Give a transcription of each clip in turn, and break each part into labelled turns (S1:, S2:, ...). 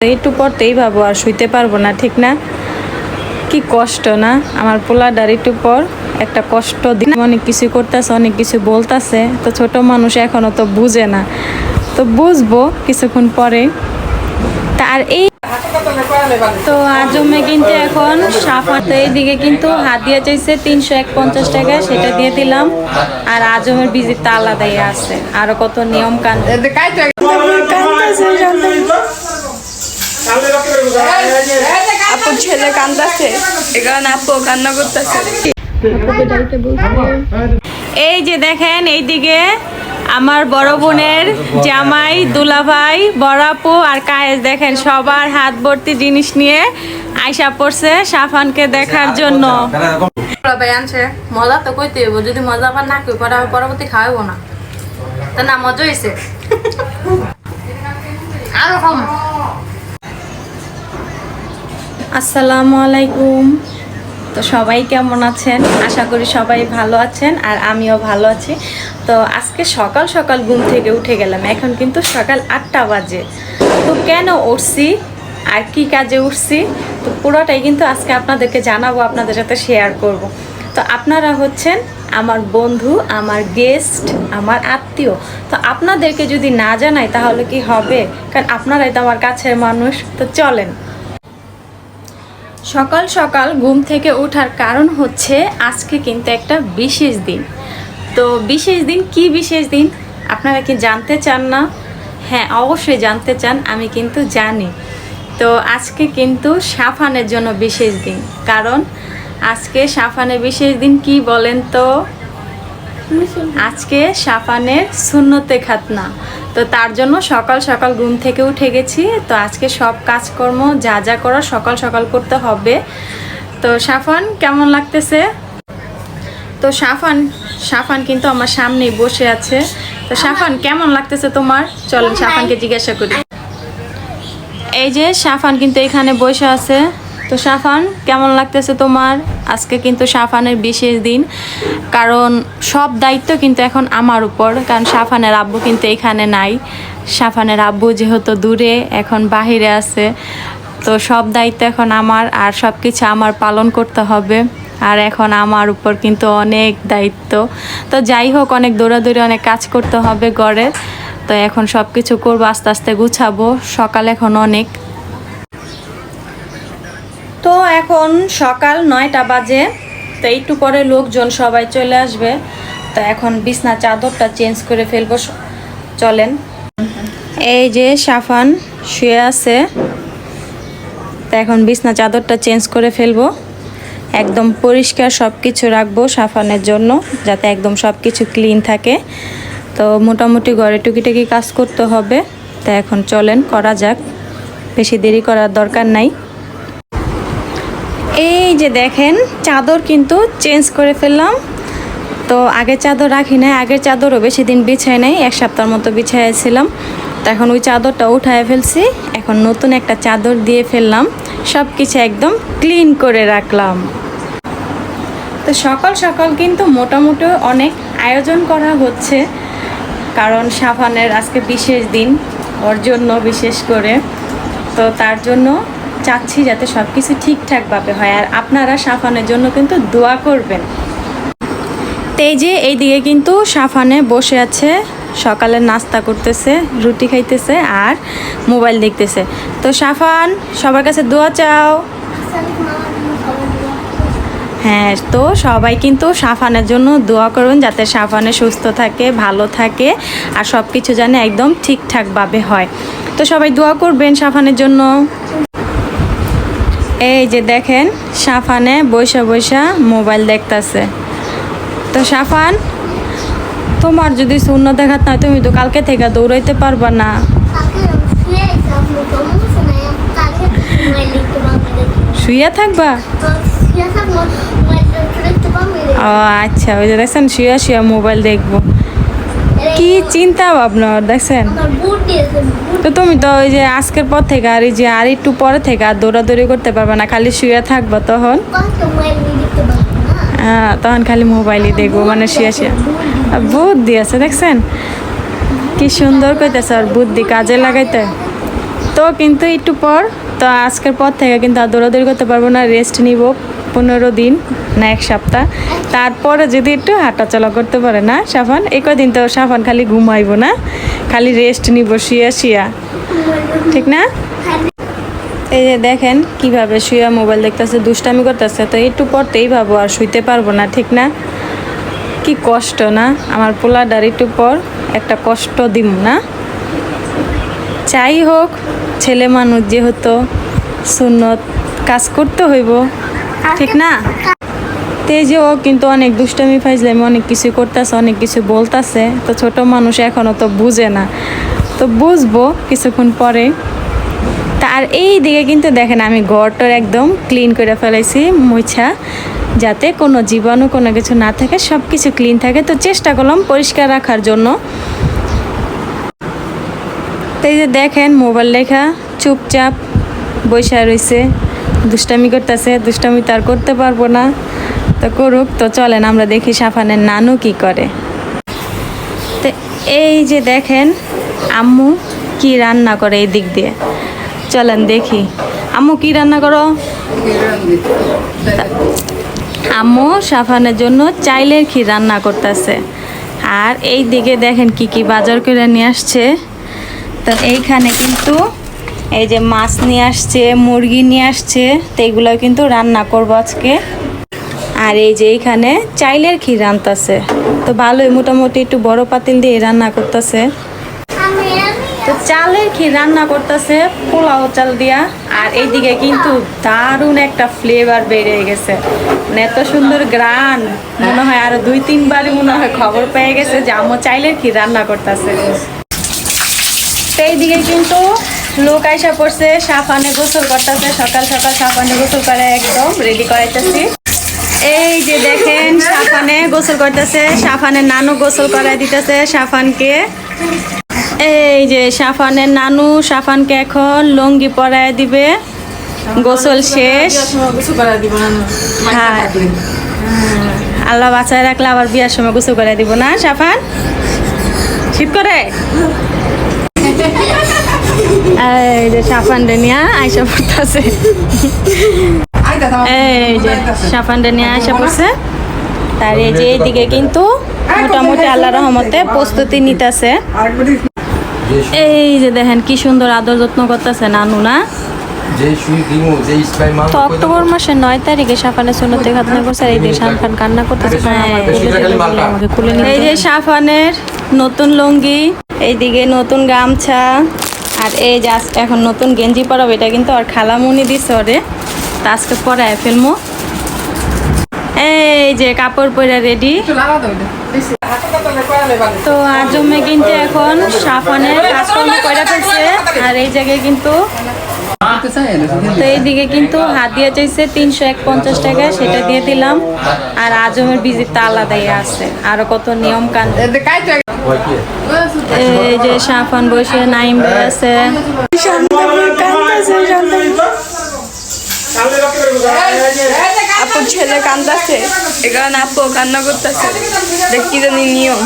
S1: একটু পরতেই ভাবো আর শুইতে পারব না ঠিক না? কি কষ্ট না? আমার পোলাডার একটু পর একটা কষ্ট দিন অনেক কিছু করতেছে অনেক কিছু বলতাছে। তো ছোট মানুষ এখনও তো বুঝে না। তো বুঝব কিছুক্ষণ পরে। তার এই তো আজমে কিন্তু এখন সাফাতে এইদিকে কিন্তু হাত দিয়ে চাইছে তিনশো এক পঞ্চাশ টাকা সেটা দিয়ে দিলাম। আর আজমের বিজির তা আলাদাই আছে। আরও কত নিয়ম কান
S2: আপুর ছেলে কান্দাছে। এ কারণে আপু কান্না করতেছে।
S1: এই যে দেখেন এইদিকে আমার বড় বোনের জামাই দুলাভাই বড়াপু আর কায়েস দেখেন সবার হাত ভর্তি জিনিস নিয়ে আয়সা পড়ছে সাফানকে দেখার জন্য।
S2: মজা তো কইতে হইব যদি মজা আবার না কই পরে আমি পরবর্তী খাওয়াবো না। তা না মজা হয়েছে আরও
S1: আসসালামু আলাইকুম। তো সবাই কেমন আছেন? আশা করি সবাই ভালো আছেন আর আমিও ভালো আছি। তো আজকে সকাল সকাল ঘুম থেকে উঠে গেলাম। এখন কিন্তু সকাল আটটা বাজে। তো কেন উঠছি? আর কি কাজে উঠছি? তো পুরোটাই কিন্তু আজকে আপনাদেরকে জানাব, আপনাদের সাথে শেয়ার করব। তো আপনারা হচ্ছেন আমার বন্ধু, আমার গেস্ট আমার আত্মীয়। তো আপনাদেরকে যদি না জানাই তাহলে কি হবে? কারণ আপনারাই তো আমার কাছের মানুষ। তো চলেন। সকাল সকাল ঘুম থেকে ওঠার কারণ হচ্ছে আজকে কিন্তু একটা বিশেষ দিন। তো বিশেষ দিন কি বিশেষ দিন? আপনারা কি জানতে চান না? হ্যাঁ অবশ্যই জানতে চান, আমি কিন্তু জানি। তো আজকে কিন্তু সাফানের জন্য বিশেষ দিন। কারণ আজকে সাফানের বিশেষ দিন কি বলেন তো? আজকে সাফানের শূন্যতে খাতনা। তো তার জন্য সকাল সকাল ঘুম থেকে উঠে গেছি। তো আজকে সব কাজকর্ম যা যা করার সকাল সকাল করতে হবে। তো সাফান কেমন লাগতেছে? তো সাফান সাফান কিন্তু আমার সামনেই বসে আছে। তো সাফান কেমন লাগতেছে তোমার? চলেন সাফানকে জিজ্ঞাসা করি। এই যে সাফান কিন্তু এখানে বসে আছে। তো সাফান কেমন লাগতেছে তোমার? আজকে কিন্তু সাফানের বিশেষ দিন, কারণ সব দায়িত্ব কিন্তু এখন আমার উপর, কারণ সাফানের আব্বু কিন্তু এখানে নাই। সাফানের আব্বু যেহেতু দূরে, এখন বাহিরে আছে। তো সব দায়িত্ব এখন আমার, আর সব কিছু আমার পালন করতে হবে। আর এখন আমার উপর কিন্তু অনেক দায়িত্ব। তো যাই হোক, অনেক দৌড়াদৌড়ি, অনেক কাজ করতে হবে ঘরের তো এখন সব কিছু করব, আস্তে আস্তে গুছাবো। সকাল এখন অনেক। তো এখন সকাল নয়টা বাজে, তো একটু পরে লোকজন সবাই চলে আসবে। তো এখন বিছনা চাদরটা চেঞ্জ করে ফেলব চলেন। এই যে সাফান শুয়ে আছে, তো এখন বিছনা চাদরটা চেঞ্জ করে ফেলব। একদম পরিষ্কার সব কিছু রাখব সাফানের জন্য, যাতে একদম সব কিছু ক্লিন থাকে। তো মোটামুটি ঘরে টুকিটাকি কাজ করতে হবে, তো এখন চলেন, করা যাক। বেশি দেরি করার দরকার নাই। এই যে দেখেন, চাদর কিন্তু চেঞ্জ করে ফেললাম। তো আগের চাদর রাখি নাই, আগের চাদরও বেশি দিন বিছাই নাই, এক সপ্তাহের মতো বিছাইছিলাম। তো এখন ওই চাদরটা উঠায় ফেলছি, এখন নতুন একটা চাদর দিয়ে ফেললাম সব কিছু একদম ক্লিন করে রাখলাম। তো সকাল সকাল কিন্তু মোটামুটি অনেক আয়োজন করা হচ্ছে, কারণ সাফানের আজকে বিশেষ দিন, ওর জন্য বিশেষ করে। তো তার জন্য চাচ্ছি যাতে সব কিছু ঠিকঠাকভাবে হয় আর আপনারা সাফানের জন্য কিন্তু দোয়া করবেন। তো এই যে এইদিকে কিন্তু সাফানে বসে আছে সকালে নাস্তা করতেছে, রুটি খাইতেছে আর মোবাইল দেখতেছে। তো সাফান, সবার কাছে দোয়া চাও। হ্যাঁ তো সবাই কিন্তু সাফানের জন্য দোয়া করুন যাতে সাফানে সুস্থ থাকে, ভালো থাকে আর সব কিছু যেন একদম ঠিকঠাকভাবে হয়। তো সবাই দোয়া করবেন সাফানের জন্য। এই যে দেখেন সাফানে বৈশা বৈশা মোবাইল দেখতাছে। তো সাফান তোমার যদি শূন্য দেখাত না, তুমি তো কালকে থেকে দৌড়াইতে পারবা না। শুয়ে থাকবা? ও আচ্ছা ওই যে দেখছেন শুয়ে শুয়ে মোবাইল দেখব। কি চিন্তা ভাবনা, দেখছেন? তো তুমি তো ওই যে আজকের পর থেকে আর এই যে আর একটু পরে থেকে আর দৌড়াদৌড়ি করতে পারবে না, খালি শুয়ে থাকবা তখন। হ্যাঁ তখন খালি মোবাইলই দেখব মানে শুয়ে শুয়ে। বুদ্ধি আছে, দেখছেন? কি সুন্দর কইতেছে আর বুদ্ধি কাজে লাগাইতে। তো কিন্তু একটু পর, তো আজকের পর থেকে কিন্তু আর দৌড়াদৌড়ি করতে পারব না রেস্ট নিব। পনেরো দিন না এক সপ্তাহ। তারপরে যদি একটু হাঁটাচলা করতে পারে না, সাফান, এই কদিন তো সাফান খালি ঘুমাইব না, খালি রেস্ট নিব শুয়া শুয়া ঠিক না? এই যে দেখেন কীভাবে শুয়া মোবাইল দেখতেছে, দুষ্টামি করতেছে, তো একটু পরতেই ভাবো আর শুইতে পারব না, ঠিক না? কি কষ্ট না? আমার পোলাডার একটু পর একটা কষ্ট দিম না? চাই হোক, ছেলে মানুষ যেহেতু সুন্নত, কাজ করতে হইব। ঠিক না? তো এই যে ও কিন্তু অনেক দুষ্টামি ফাইজলামি, অনেক কিছু করতেছে, অনেক কিছু বলতাছে। তো ছোট মানুষ এখনও তো বুঝে না। তো বুঝব কিছুক্ষণ পরে। তার এই দিকে কিন্তু দেখেন আমি ঘরটার একদম ক্লিন করে ফেলেছি মুছা যাতে কোনো জীবাণু, কোনো কিছু না থাকে সব কিছু ক্লিন থাকে। তো চেষ্টা করলাম পরিষ্কার রাখার জন্য। তো এই যে দেখেন মোবাইল লেখা, চুপচাপ বৈশা রয়েছে দুষ্টামি করতেছে, দুষ্টামি তো আর করতে পারব না। তো করুক, তো চলেন, আমরা দেখি সাফানের নানু কি করে। তো এই যে দেখেন, আম্মু কি রান্না করে এই দিক দিয়ে। চলেন দেখি। আম্মু কি রান্না করো? আম্মু সাফানের জন্য চাইলের ক্ষীর রান্না করতেছে। আর এই দিকে দেখেন কি কি বাজার করে নিয়ে আসছে। তো এইখানে কিন্তু এই যে মাছ নিয়ে আসছে, মুরগি নিয়ে আসছে, তো এগুলো কিন্তু রান্না করব আজকে। আর এই যে এইখানে চাইলের ক্ষীর রান্তাছে তো ভালোই মোটামুটি একটু বড় পাতিল দিয়ে রান্না করতেছে। তো চালের ক্ষীর রান্না করতেছে, পোলাও চাল দিয়া। আর এইদিকে কিন্তু দারুণ একটা ফ্লেভার বেড়ে গেছে। মানে এত সুন্দর গ্রান। মনে হয় আরও দুই, তিনবারই মনে হয় খবর পেয়ে গেছে যে আম্মু চাইলের ক্ষীর রান্না করতেছে। তো এইদিকে কিন্তু লোক আইসা পড়ছে সাফানে গোসল করতেছে, সকাল সকাল সাফানে গোসল করে একদম রেডি করাইতেছি। এই যে দেখেন সাফানে গোসল করতেছে সাফানের নানু গোসল করাই দিতেছে সাফানকে। এই যে সাফানের নানু, সাফানকে এখন লুঙ্গি পরায় দিবে। গোসল শেষ। হ্যাঁ। আল্লাহ বাঁচায় রাখলে আবার বিয়ার সময় গোসল করে দিব না, সাফান? শীত করে? এই যে সাফান নিয়ে আইসা পড়তেছে। এই যে সাফান নিয়ে আইসা পড়ছে। তার এই যে এইদিকে কিন্তু মোটামুটি আল্লাহ রহমতে প্রস্তুতি নিতেছে। এই যে দেখেন কি সুন্দর আদর যত্ন করতেছে নানু না? তো অক্টোবর মাসের নয় তারিখে সাফানের সুন্নতে খাতনা করছে এই যে সাফান কান্না করতেছে। এই যে সাফানের নতুন লুঙ্গি এইদিকে নতুন গামছা। আর এই জাস্ট এখন নতুন গেঞ্জি পরাবো এটা কিন্তু আর খালামুনি দিছে ওরে। তা আজকে পরায় ফেলমো। এই যে কাপড় পরে রেডি তো আজমে কিন্তু এখন সাফানের কাজকর্ম করে ফেলছে। আর এই জায়গায় কিন্তু তো এইদিকে কিন্তু হাত দিয়ে চাইছে তিনশো এক পঞ্চাশ টাকা সেটা দিয়ে দিলাম। আর আজমের বিজিটা আলাদাই আছে। আরও কত নিয়ম কান এই যে সাফান বসে নাইম আছে।
S3: আপুর ছেলে কান্দাছে। এ কারণে আপু কান্না করতেছে। দেখ জানি নিয়ম।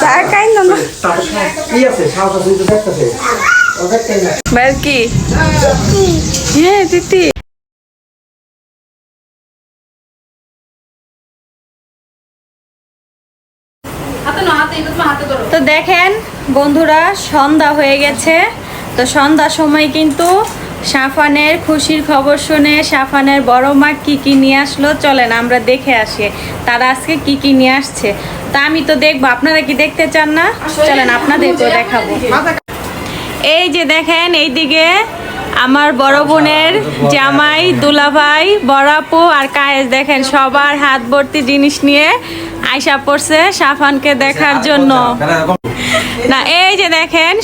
S3: তার কাইন্দ না। ভাই কি? হ্যাঁ দিদি
S1: তো দেখেন, বন্ধুরা, সন্ধ্যা হয়ে গেছে। তো সন্ধ্যা সময় কিন্তু সাফানের খুশির খবর শুনে সাফানের বড় মা কি কি নিয়ে আসলো, চলেন আমরা দেখে আসি, তারা আজকে কি কি নিয়ে আসছে। তা আমি তো দেখব, আপনারা কি দেখতে চান না? চলেন, আপনাদেরকেও দেখাবো। এই যে দেখেন, এইদিকে আমার বড় বোনের জামাই দুলাভাই বড়াপু আর কায়েস দেখেন সবার হাত ভর্তি জিনিস নিয়ে আয়সা পড়ছে সাফানকে দেখার জন্য। না এই যে দেখেন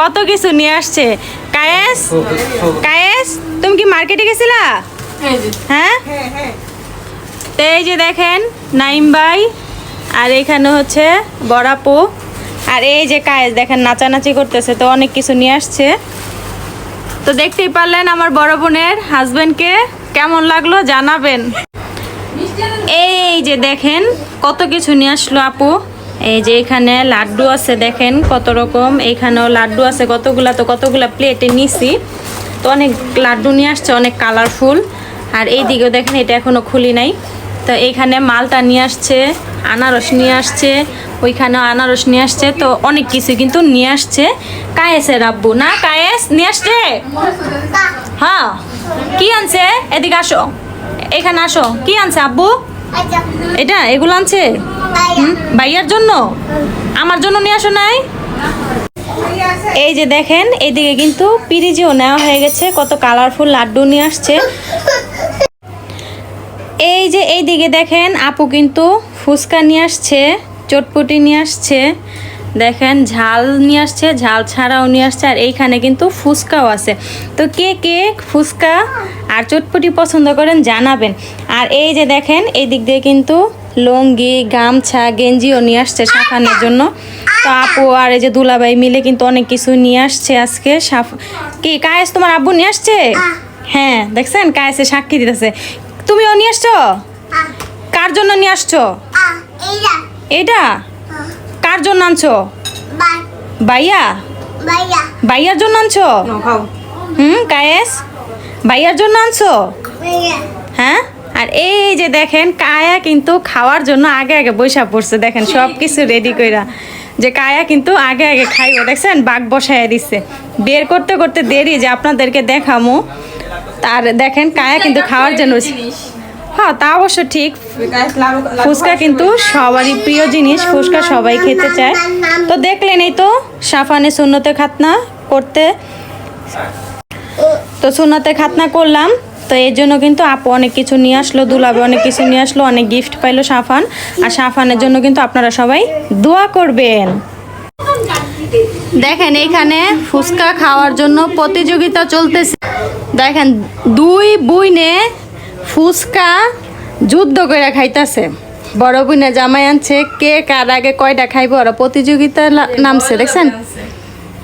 S1: কত কিছু নিয়ে আসছে। কায়েস কায়েস তুমি কি মার্কেটে গেছিলা? হ্যাঁ? তো এই যে দেখেন নাইম ভাই আর এখানে হচ্ছে বড়াপু। আর এই যে কায়েস দেখেন নাচানাচি করতেছে তো অনেক কিছু নিয়ে আসছে। তো দেখতেই পারলেন আমার বড় বোনের হাজবেন্ডকে কেমন লাগল জানাবেন। এই যে দেখেন, কত কিছু নিয়ে আসলো আপু। এই যে এখানে লাড্ডু আছে দেখেন, কত রকম। এখানেও লাড্ডু আছে, কতগুলা তো কতগুলা প্লেটে নিছি। তো অনেক লাড্ডু নিয়ে আসছে, অনেক কালারফুল আর এই দিকেও দেখেন, এটা এখনও খুলি নাই। তো এইখানে মালটা নিয়ে আসছে, আনারস নিয়ে আসছে ওইখানেও আনারস নিয়ে আসছে, তো অনেক কিছু কিন্তু নিয়ে আসছে। কায়েসের আব্বু, না কায়েস? নিয়ে আসছে? হ্যাঁ। কি আনছে? এদিকে আসো। এখানে আসো। কি আনছে আব্বু? এটা? এগুলো আনছে? ভাইয়ার জন্য? আমার জন্য নিয়ে আসো নাই? এই যে দেখেন, এদিকে কিন্তু পিরিজিও নেওয়া হয়ে গেছে। কত কালারফুল লাড্ডু নিয়ে আসছে। এই যে এই দিকে দেখেন আপু কিন্তু ফুচকা নিয়ে আসছে চটপটি নিয়ে আসছে দেখেন ঝাল নিয়ে আসছে ঝাল ছাড়াও নিয়ে আসছে আর এইখানে কিন্তু ফুচকাও আছে। তো কে কে ফুচকা আর চটপটি পছন্দ করেন জানাবেন। আর এই যে দেখেন এই দিক দিয়ে কিন্তু লুঙ্গি গামছা গেঞ্জিও নিয়ে আসছে সাফানের জন্য। তো আপু আর এই যে দুলাভাই মিলে কিন্তু অনেক কিছু নিয়ে আসছে আজকে সাফ কি কায়েস তোমার আব্বু নিয়ে আসছে? হ্যাঁ দেখছেন? কায়েসে সাক্ষী দিতেছে। তুমিও নিয়ে আসছো? কার জন্য নিয়ে আসছো? এটা কার জন্য আনছো? ভাইয়া? ভাইয়ার জন্য আনছো? হুম কায়েস? ভাইয়ার জন্য আনছো? হ্যাঁ? আর এই যে দেখেন কায়া কিন্তু খাওয়ার জন্য আগে আগে বৈশা পড়ছে। দেখেন সব কিছু রেডি কইরা। যে কায়া কিন্তু আগে আগে খাইব। দেখছেন? বাঘ বসায় দিচ্ছে বের করতে করতে দেরি যে আপনাদেরকে দেখামো। আর দেখেন কায়া কিন্তু খাওয়ার জন্য হ্যাঁ তা অবশ্য ঠিক। ফুচকা কিন্তু সবারই প্রিয় জিনিস ফুচকা সবাই খেতে চায়। তো দেখলেন এই তো সাফানে শূন্যতে খাতনা করতে। তো সোনাতে খাতনা করলাম তো এর জন্য কিন্তু আপু অনেক কিছু নিয়ে আসলো দুলাবে অনেক কিছু নিয়ে আসলো অনেক গিফট পাইলো সাফান। আর সাফানের জন্য কিন্তু আপনারা সবাই দোয়া করবেন। দেখেন এখানে ফুচকা খাওয়ার জন্য প্রতিযোগিতা চলতেছে। দেখেন, দুই বুইনে ফুচকা যুদ্ধ করে খাইতাছে। বড় বুইনে জামাই আনছে, কে কার আগে কয়টা খাইবো, ওরা প্রতিযোগিতা নামছে, দেখছেন?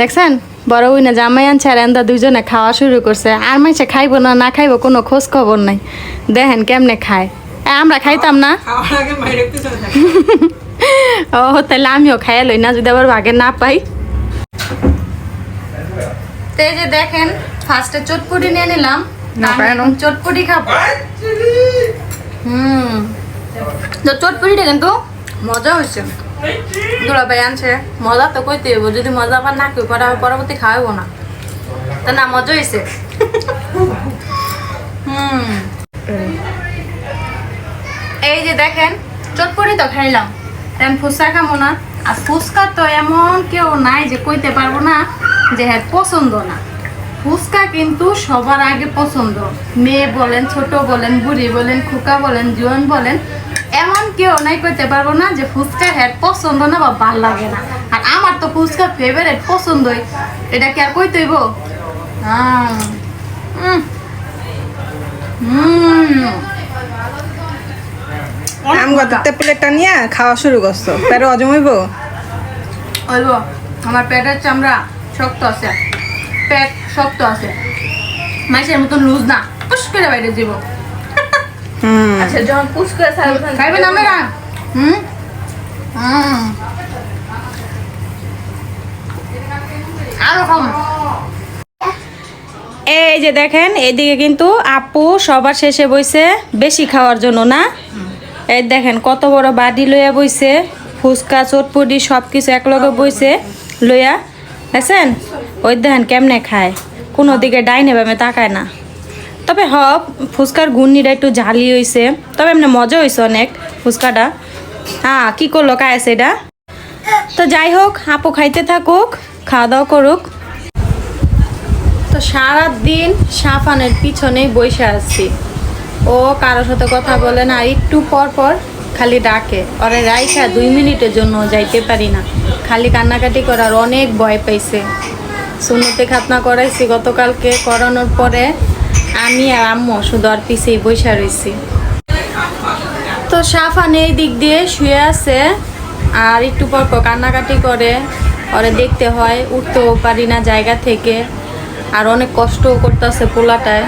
S1: দেখছেন? বড় বই না জামাই আনছে আর এন্দা দুইজনে খাওয়া শুরু করছে। আর মাইসে খাইবো না না খাইবো, কোনো খোঁজ খবর নাই। দেখেন কেমনে খায়। আমরা খাইতাম না। ও, তাহলে আমিও খাইয়া লই না, যদি আবার ভাগে না পাই। তো যে দেখেন ফার্স্টে চটপটি নিয়ে নিলাম। চটপটি খাব। হুম। তো চটপটিটা কিন্তু মজা হয়েছে।
S2: দুলা ভাই আনছে। মজা তো কইতে হইব যদি মজা আবার না কই পরে পরবর্তী খাওয়াবো না। তা না মজা হয়েছে।
S1: হুম। এই যে দেখেন চটপটি তো খাইলাম এখন ফুচকা খাব না। আর ফুচকা তো এমন কেউ নাই যে কইতে পারব না যে হ্যাঁ পছন্দ না। ফুচকা কিন্তু সবার আগে পছন্দ। মেয়ে বলেন ছোট বলেন বুড়ি বলেন খুকা বলেন জোয়ান বলেন এমন কেউ নাই করতে পারব না যে ফুচকা হ্যাঁ পছন্দ না বা ভালো লাগে না। আর আমার তো ফুচকা ফেভারিট পছন্দই। এটা কি আর হইব আহ, হুম
S3: আম গততে প্লেটটা নিয়ে খাওয়া শুরু করছ। তার অজমইব
S1: ওইব আমার পেটের চামড়া শক্ত আছে। পেট শক্ত আছে। মতন লুজ না পুশ করে বাইরে
S3: হুম।
S2: আচ্ছা যখন পুষ করে
S1: খাইবেন আমরা হুম? হুম। আরও কম এই যে দেখেন এদিকে কিন্তু আপু সবার শেষে বইছে বেশি খাওয়ার জন্য না? এই দেখেন কত বড় বাড়ি লইয়া বইছে ফুচকা চটপটি সব কিছু একলগে বইছে লইয়া। দেখছেন? ওই দেখেন কেমনে খায়। কোনো দিকে ডাইনে বামে তাকায় না। তবে হ ফুচকার ঘূর্ণিটা একটু ঝালি হইছে। তবে এমনি মজা হয়েছে অনেক ফুচকাটা। হ্যাঁ কি করল কায়েছে এটা? তো যাই হোক, আপু খাইতে থাকুক, খাওয়া দাওয়া করুক। তো সারা দিন সাফানের পিছনেই বসে আছি। ও কারোর সাথে কথা বলে না, একটু পর পর খালি ডাকে। ওরে রাইখা, দুই মিনিটের জন্য যাইতে পারি না। খালি কান্নাকাটি করার অনেক ভয় পাইছে। সুন্নতে খাতনা করাইছি। গতকালকে করানোর পরে আমি আর আম্মু শুধু আর পিছিয়ে বসে রয়েছি তো সাফান এই দিক দিয়ে শুয়ে আছে আর একটু পর পর কান্নাকাটি করে। ওরে দেখতে হয়, উঠতেও পারি না জায়গা থেকে আর অনেক কষ্টও করতেছে পোলাটায়।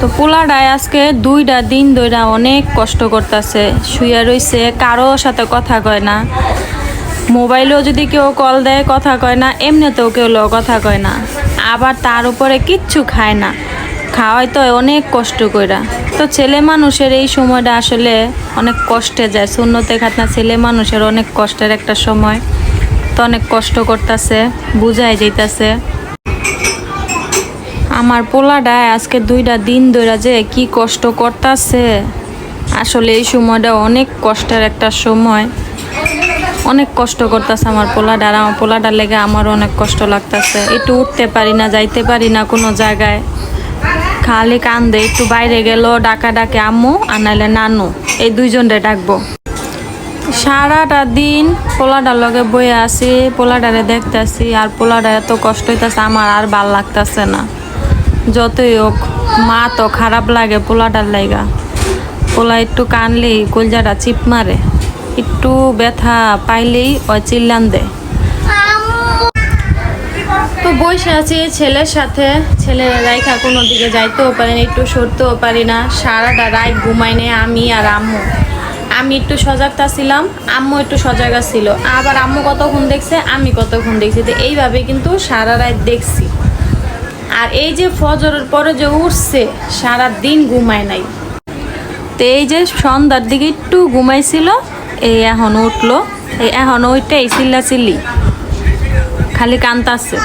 S1: তো পোলাটায় আজকে দুইটা দিন ধইরা অনেক কষ্ট করতেছে, শুয়ে রইছে, কারও সাথে কথা কয় না। মোবাইলেও যদি কেউ কল দেয়, কথা কয় না, এমনিতেও কেউ লো কথা কয় না। আবার তার উপরে কিচ্ছু খায় না। খাওয়াই তো অনেক কষ্ট কইরা। তো ছেলে মানুষের এই সময়টা আসলে অনেক কষ্টে যায়। শূন্যতে খাতনা ছেলে মানুষের অনেক কষ্টের একটা সময়। তো অনেক কষ্ট করতেছে, বুঝাই যাইতাছে। আমার পোলাডায় আজকে দুইটা দিন ধরে যে কি কষ্ট করতেছে। আসলে এই সময়টা অনেক কষ্টের একটা সময়। অনেক কষ্ট করতেছে আমার পোলাডা আর আমার পোলাডার লেগে আমার অনেক কষ্ট লাগতেছে। একটু উঠতে পারি না, যাইতে পারি না কোনো জায়গায়। খালি কান্দে, একটু বাইরে গেল, ডাকা ডাকে, আম্মু আর নাইলে নানু। এই দুইজনরে ডাকবো। সারাটা দিন পোলাডার লগে বয়ে আছি, পোলাডারে দেখতেছি আর পোলাডা এত কষ্ট হইতাছে, আমার আর ভালো লাগতাছে না। যতই হোক, মা তো খারাপ লাগে পোলাটার লাইগা পোলা একটু কানলেই কলজাটা চিপ মারে। একটু ব্যথা পাইলেই ওই চিল্লান দেয়। তো বসে আছি ছেলের সাথে। ছেলের রাইখা কোনো দিকে যাইতেও পারি না, একটু সরতেও পারি না। সারাটা রাত ঘুমাই নেই আমি আর আম্মু। আমি একটু সজাগতা ছিলাম, আম্মু একটু সজাগ ছিল। আবার আম্মু কতক্ষণ দেখছে, আমি কতক্ষণ দেখছি। তো এইভাবে কিন্তু সারা রাত দেখছি। আর এই যে ফজরের পরে যে উঠছে সারা দিন ঘুমায় নাই। তো এই যে সন্ধ্যার দিকে একটু ঘুমাইছিল এই এখনও উঠল। এই এখন ওইটাই চিল্লা চিল্লি খালি কান্তাছে।